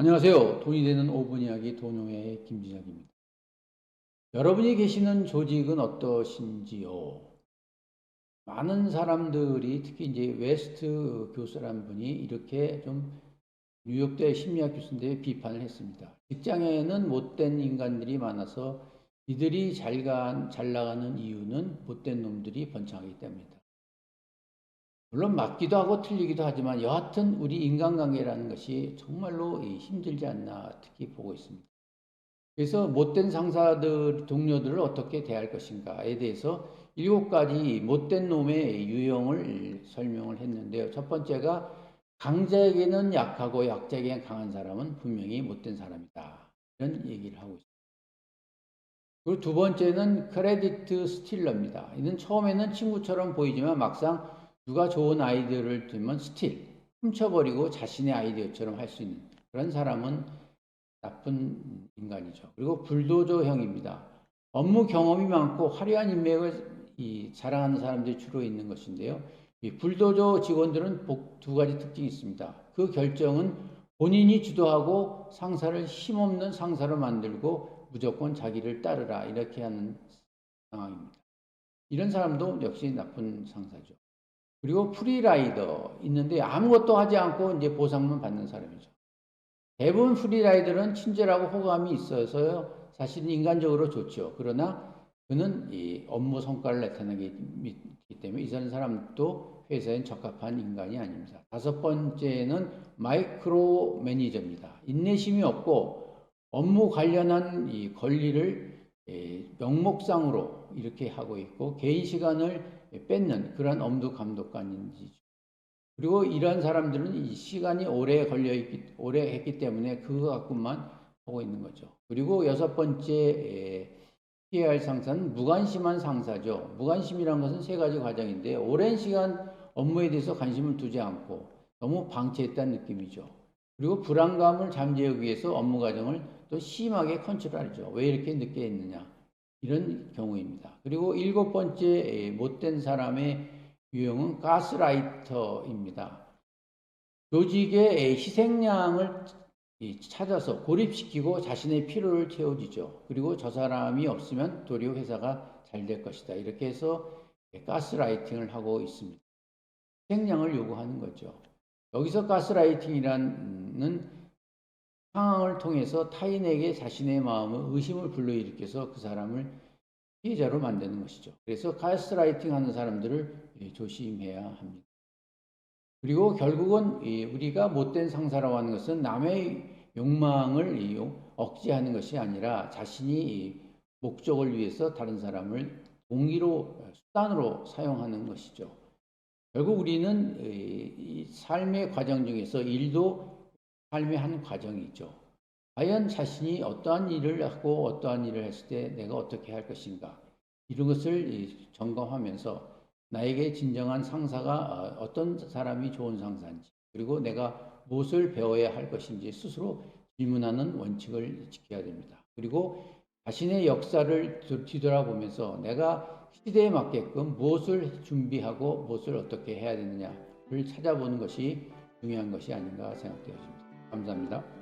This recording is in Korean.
안녕하세요. 돈이 되는 5분 이야기 돈용의 김진혁입니다. 여러분이 계시는 조직은 어떠신지요? 많은 사람들이 특히 이제 웨스트 교수라는 분이 이렇게 좀 뉴욕대 심리학 교수인데 비판을 했습니다. 직장에는 못된 인간들이 많아서 이들이 잘, 가, 잘 나가는 이유는 못된 놈들이 번창하기 때문이다. 물론 맞기도 하고 틀리기도 하지만 여하튼 우리 인간관계라는 것이 정말로 힘들지 않나 특히 보고 있습니다. 그래서 못된 상사들, 동료들을 어떻게 대할 것인가에 대해서 일곱 가지 못된 놈의 유형을 설명을 했는데요. 첫 번째가 강자에게는 약하고 약자에게는 강한 사람은 분명히 못된 사람이다. 이런 얘기를 하고 있습니다. 그리고 두 번째는 크레디트 스틸러입니다. 이는 처음에는 친구처럼 보이지만 막상 누가 좋은 아이디어를 들면 스틸, 훔쳐버리고 자신의 아이디어처럼 할 수 있는 그런 사람은 나쁜 인간이죠. 그리고 불도저형입니다. 업무 경험이 많고 화려한 인맥을 자랑하는 사람들이 주로 있는 것인데요. 이 불도저 직원들은 두 가지 특징이 있습니다. 그 결정은 본인이 주도하고 상사를 힘없는 상사로 만들고 무조건 자기를 따르라 이렇게 하는 상황입니다. 이런 사람도 역시 나쁜 상사죠. 그리고 프리라이더 있는데 아무것도 하지 않고 이제 보상만 받는 사람이죠. 대부분 프리라이더는 친절하고 호감이 있어서요. 사실은 인간적으로 좋죠. 그러나 그는 이 업무 성과를 나타내기 때문에 이 사람도 회사엔 적합한 인간이 아닙니다. 다섯 번째는 마이크로 매니저입니다. 인내심이 없고 업무 관련한 이 권리를 명목상으로 이렇게 하고 있고 개인 시간을 뺏는 그런 엄두 감독관인지 그리고 이런 사람들은 이 시간이 오래 걸려 있기 오래 했기 때문에 그거 갖고만 하고 있는 거죠. 그리고 여섯 번째 피해야 할 상사는 무관심한 상사죠. 무관심이란 것은 세 가지 과정인데 오랜 시간 업무에 대해서 관심을 두지 않고 너무 방치했다는 느낌이죠. 그리고 불안감을 잠재우기 위해서 업무 과정을 또 심하게 컨트롤하죠. 왜 이렇게 늦게 했느냐. 이런 경우입니다. 그리고 일곱 번째 못된 사람의 유형은 가스라이터입니다. 조직의 희생양을 찾아서 고립시키고 자신의 필요를 채워주죠. 그리고 저 사람이 없으면 도리어 회사가 잘 될 것이다. 이렇게 해서 가스라이팅을 하고 있습니다. 희생양을 요구하는 거죠. 여기서 가스라이팅이라는 상황을 통해서 타인에게 자신의 마음을 의심을 불러일으켜서 그 사람을 피해자로 만드는 것이죠. 그래서 가스라이팅 하는 사람들을 예, 조심해야 합니다. 그리고 결국은 우리가 못된 상사라고 하는 것은 남의 욕망을 억제하는 것이 아니라 자신이 목적을 위해서 다른 사람을 동의로 수단으로 사용하는 것이죠. 결국 우리는 이 삶의 과정 중에서 일도 삶의 한 과정이죠. 과연 자신이 어떠한 일을 하고 어떠한 일을 했을 때 내가 어떻게 할 것인가 이런 것을 점검하면서 나에게 진정한 상사가 어, 어떤 사람이 좋은 상사인지 그리고 내가 무엇을 배워야 할 것인지 스스로 질문하는 원칙을 지켜야 됩니다. 그리고 자신의 역사를 뒤돌아보면서 내가 시대에 맞게끔 무엇을 준비하고 무엇을 어떻게 해야 되느냐를 찾아보는 것이 중요한 것이 아닌가 생각되어집니다. 감사합니다.